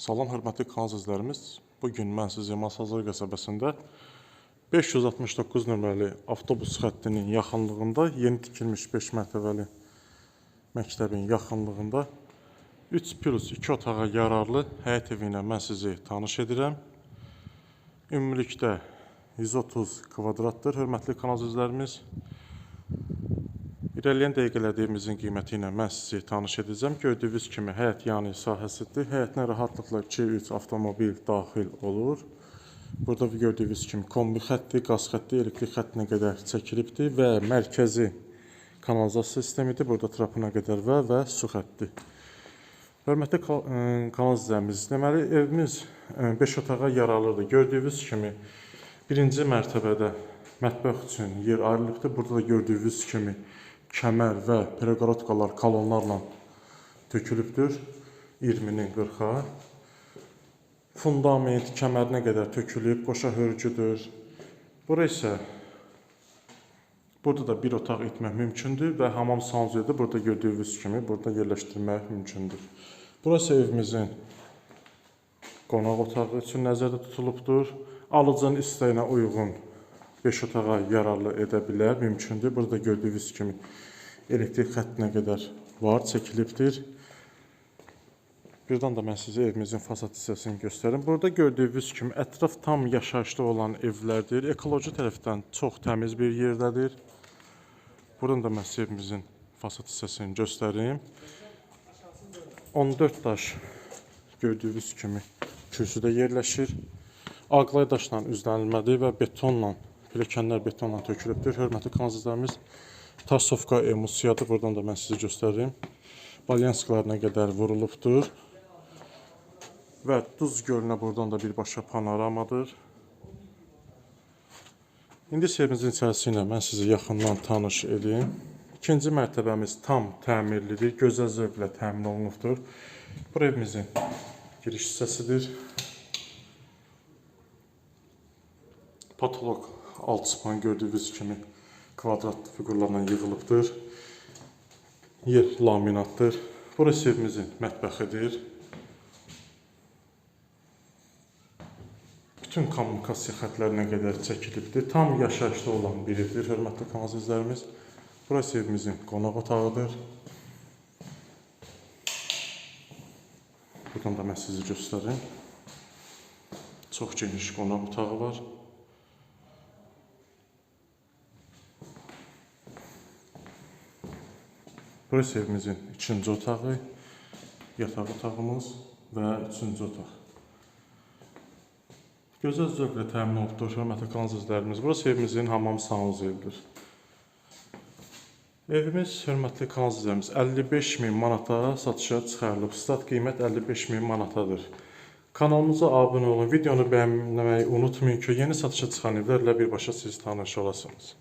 Salam hörmətli kanal izləyicilərimiz. Bu gün mən sizə Masazır qəsəbəsində 569 nömrəli avtobus xəttinin yaxınlığında yeni tikilmiş 5 mərtəbəli məktəbin yaxınlığında 3 plus 2 otağa yararlı həyət evi ilə mən sizi tanış edirəm. Ümumilikdə 130 kvadratdır hörmətli kanal izləyicilərimiz. İrəliyən dəqiqələrdə evimizin qiyməti ilə mən sizi tanış edəcəm. Gördüyünüz kimi həyət yanı sahəsidir. Həyətinə rahatlıqla 2-3 avtomobil daxil olur. Burada gördüyünüz kimi kombi xətti, qaz xətti, elektrik xəttinə qədər çəkilibdir və mərkəzi kanalizasiya sistemidir. Burada trapına qədər və və su xətti. Hörmətli ka- ə, kanal izləyicimiz, deməli evimiz 5 otağa yararlıdır. Gördüyünüz kimi birinci mərtəbədə mətbəx üçün yer ayrılıbdır. Burada da gördüyünüz kimi kəmər və preqorotkalar kolonlarla tökülübdür. 20-nin 40-a. Fundament kəmərinə qədər tökülüb, qoşa hörgüdür. Bura isə Burada da bir otaq etmək mümkündür və hamam sanusiyadır. Burada gördüyünüz kimi burada yerləşdirmək mümkündür. Burası evimizin qonaq otağı üçün nəzərdə tutulubdur. Alıcının istəyinə uyğun 5 otağa yararlı edə bilər, mümkündür. Burada gördüyünüz kimi elektrik xəttinə qədər var, çəkilibdir. Birdən də mən sizə evimizin fasad hissəsini göstərim. Burada gördüyünüz kimi ətraf tam yaşayışlı olan evlərdir. Ekoloji tərəfdən çox təmiz bir yerdədir. Buradan da mən sizə evimizin fasad hissəsini göstərim. 14 daş gördüyünüz kimi kürsüdə yerləşir. Ağlay daşla üzlənilmədir və betonla, pilləkənlər betonla tökülübdür. Hörmətli kanalizlərimiz Tasovka emulsiyadır. Buradan da mən sizə göstərim. Balyanskalarına qədər vurulubdur. Və Duz gölünə buradan da birbaşa panoramadır. İndi evimizin içərisi mən sizi yaxından tanış edeyim. İkinci mərtəbəmiz tam təmirlidir, gözəl zövqlə təmin olunubdur. Bu evimizin giriş hissəsidir. Patolog alt span gördüyünüz kimi kvadrat fiqurlarla yığılıbdır. Yer laminatdır. Burası evimizin mətbəxidir. Bütün kommunikasiya xətlərinə qədər çəkilibdir. Tam yaşayışlı olan bir evdir, hörmətli kanal. Burası evimizin qonaq otağıdır. Buradan da mən sizi göstərim. Çox geniş qonaq otağı var. Burası evimizin ikinci otağı, yataq otağımız və üçüncü otaq. Gözəl zövqlə təmin olunubdur, hörmətli kanal izləyicilərimiz. Burası evimizin hamam sanusiyidir. Evimiz, hörmətli kanal izləyicilərimiz, 55 min manata satışa çıxarılıb. Stat qiymət 55 min manatadır. Kanalımıza abunə olun, videonu bəyənməyi unutmayın ki, yeni satışa çıxan evlərlə birbaşa siz tanış olasınız.